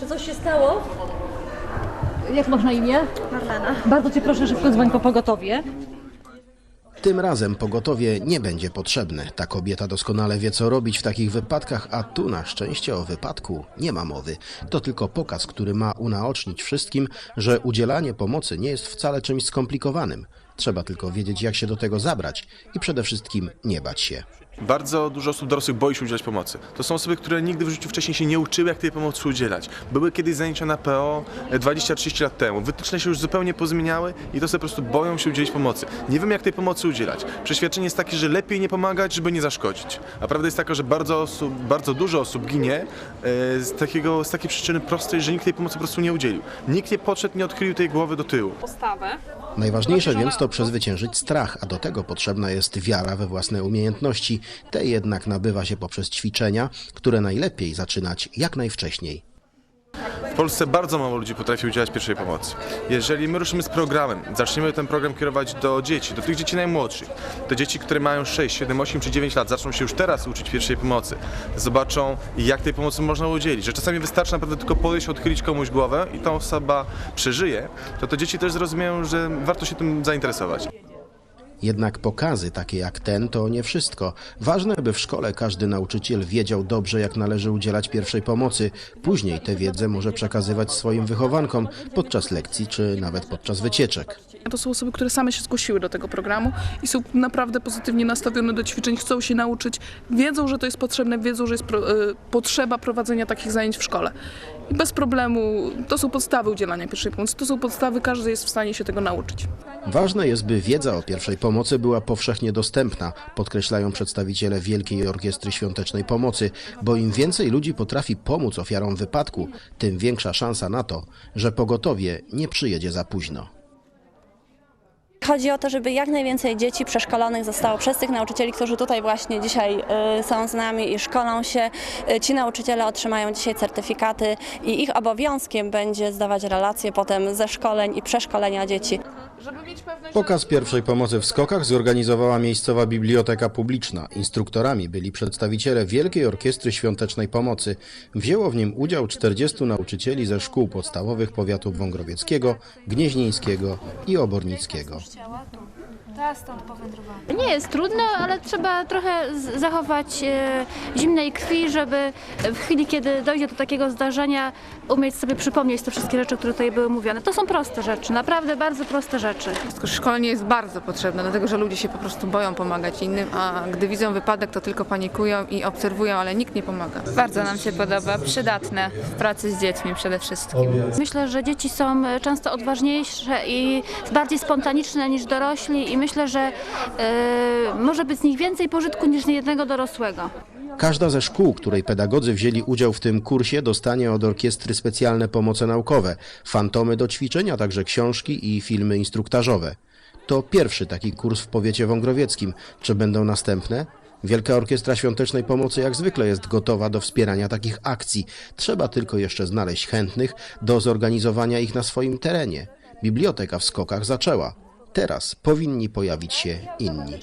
Czy coś się stało? Jak masz na imię? Marlena. Bardzo cię proszę szybko dzwoń po pogotowie. Tym razem pogotowie nie będzie potrzebne. Ta kobieta doskonale wie, co robić w takich wypadkach, a tu na szczęście o wypadku nie ma mowy. To tylko pokaz, który ma unaocznić wszystkim, że udzielanie pomocy nie jest wcale czymś skomplikowanym. Trzeba tylko wiedzieć, jak się do tego zabrać i przede wszystkim nie bać się. Bardzo dużo osób dorosłych boi się udzielać pomocy. To są osoby, które nigdy w życiu wcześniej się nie uczyły, jak tej pomocy udzielać. Były kiedyś zajęcia na PO e, 20-30 lat temu. Wytyczne się już zupełnie pozmieniały i to sobie po prostu boją się udzielić pomocy. Nie wiem, jak tej pomocy udzielać. Przeświadczenie jest takie, że lepiej nie pomagać, żeby nie zaszkodzić. A prawda jest taka, że bardzo, osób, bardzo dużo osób ginie e, z, takiego, z takiej przyczyny prostej, że nikt tej pomocy po prostu nie udzielił. Nikt nie podszedł, nie odkrył tej głowy do tyłu. postawę. Najważniejsze więc to przezwyciężyć strach, a do tego potrzebna jest wiara we własne umiejętności. Te jednak nabywa się poprzez ćwiczenia, które najlepiej zaczynać jak najwcześniej. Polsce bardzo mało ludzi potrafi udzielać pierwszej pomocy. Jeżeli my ruszymy z programem, zaczniemy ten program kierować do dzieci, do tych dzieci najmłodszych, do dzieci, które mają 6, 7, 8 czy 9 lat, zaczną się już teraz uczyć pierwszej pomocy, zobaczą jak tej pomocy można udzielić, że czasami wystarczy naprawdę tylko podejść, odchylić komuś głowę i ta osoba przeżyje, to te dzieci też zrozumieją, że warto się tym zainteresować. Jednak pokazy takie jak ten to nie wszystko. Ważne, by w szkole każdy nauczyciel wiedział dobrze, jak należy udzielać pierwszej pomocy. Później tę wiedzę może przekazywać swoim wychowankom podczas lekcji czy nawet podczas wycieczek. To są osoby, które same się zgłosiły do tego programu i są naprawdę pozytywnie nastawione do ćwiczeń, chcą się nauczyć, wiedzą, że to jest potrzebne, wiedzą, że jest pro, e, potrzeba prowadzenia takich zajęć w szkole. I bez problemu to są podstawy udzielania pierwszej pomocy, to są podstawy, każdy jest w stanie się tego nauczyć. Ważne jest, by wiedza o pierwszej pomocy była powszechnie dostępna, podkreślają przedstawiciele Wielkiej Orkiestry Świątecznej Pomocy, bo im więcej ludzi potrafi pomóc ofiarom wypadku, tym większa szansa na to, że pogotowie nie przyjedzie za późno. Chodzi o to, żeby jak najwięcej dzieci przeszkolonych zostało przez tych nauczycieli, którzy tutaj właśnie dzisiaj y, są z nami i szkolą się. Y, Ci nauczyciele otrzymają dzisiaj certyfikaty i ich obowiązkiem będzie zdawać relacje potem ze szkoleń i przeszkolenia dzieci. Pokaz pierwszej pomocy w skokach zorganizowała miejscowa biblioteka publiczna. Instruktorami byli przedstawiciele Wielkiej Orkiestry Świątecznej Pomocy. Wzięło w nim udział 40 nauczycieli ze szkół podstawowych powiatów wągrowieckiego, gnieźnieńskiego i obornickiego. gelador. Nie jest trudno, ale trzeba trochę zachować e, zimnej krwi, żeby w chwili, kiedy dojdzie do takiego zdarzenia, umieć sobie przypomnieć te wszystkie rzeczy, które tutaj były mówione. To są proste rzeczy, naprawdę bardzo proste rzeczy. Szkolenie jest bardzo potrzebne, dlatego że ludzie się po prostu boją pomagać innym, a gdy widzą wypadek, to tylko panikują i obserwują, ale nikt nie pomaga. Bardzo nam się podoba, przydatne w pracy z dziećmi przede wszystkim. Myślę, że dzieci są często odważniejsze i bardziej spontaniczne niż dorośli i myślę, że e, może być z nich więcej pożytku niż jednego dorosłego. Każda ze szkół, której pedagodzy wzięli udział w tym kursie, dostanie od orkiestry specjalne pomoce naukowe, fantomy do ćwiczeń, a także książki i filmy instruktażowe. To pierwszy taki kurs w powiecie wągrowieckim. Czy będą następne? Wielka Orkiestra Świątecznej Pomocy jak zwykle jest gotowa do wspierania takich akcji. Trzeba tylko jeszcze znaleźć chętnych do zorganizowania ich na swoim terenie. Biblioteka w skokach zaczęła. Teraz powinni pojawić się inni.